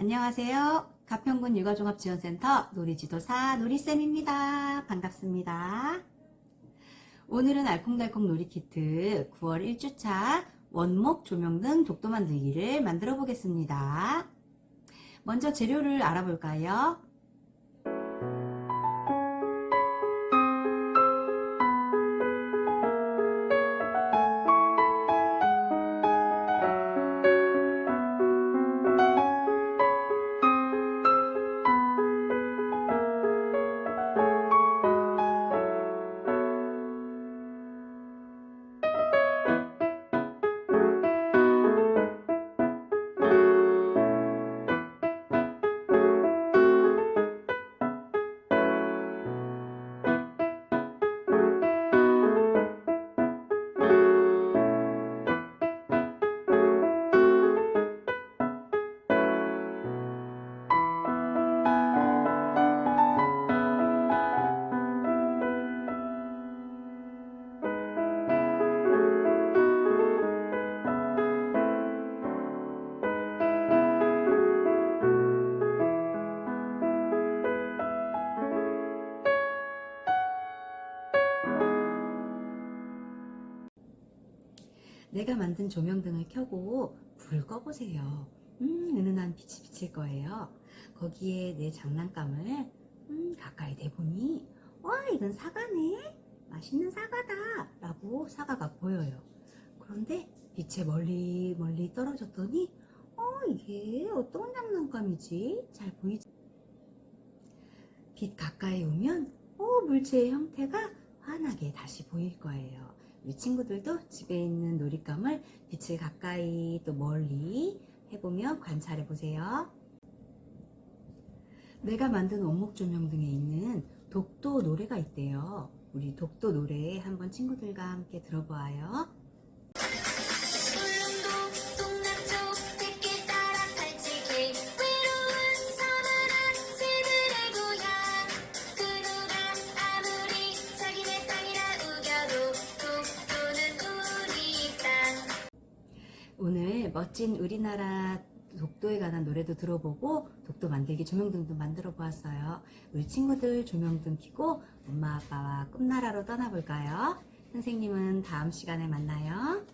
안녕하세요. 가평군 육아종합지원센터 놀이지도사 놀이쌤입니다. 반갑습니다. 오늘은 알콩달콩 놀이키트 9월 1주차 원목, 조명 등 독도 만들기를 만들어 보겠습니다. 먼저 재료를 알아볼까요? 내가 만든 조명등을 켜고 불 꺼보세요. 음, 은은한 빛이 비칠 거예요. 거기에 내 장난감을 음, 가까이 대보니 와 이건 사과네. 맛있는 사과다. 라고 사과가 보여요. 그런데 빛에 멀리 멀리 떨어졌더니 어 이게 어떤 장난감이지? 잘 보이지? 빛 가까이 오면 어 물체의 형태가 환하게 다시 보일 거예요. 우리 친구들도 집에 있는 놀잇감을 빛을 가까이 또 멀리 해보며 관찰해 보세요. 내가 만든 원목 조명 등에 있는 독도 노래가 있대요. 우리 독도 노래 한번 친구들과 함께 들어보아요. 멋진 우리나라 독도에 관한 노래도 들어보고 독도 만들기 조명등도 만들어 보았어요. 우리 친구들 조명등 켜고 엄마 아빠와 꿈나라로 떠나볼까요? 선생님은 다음 시간에 만나요.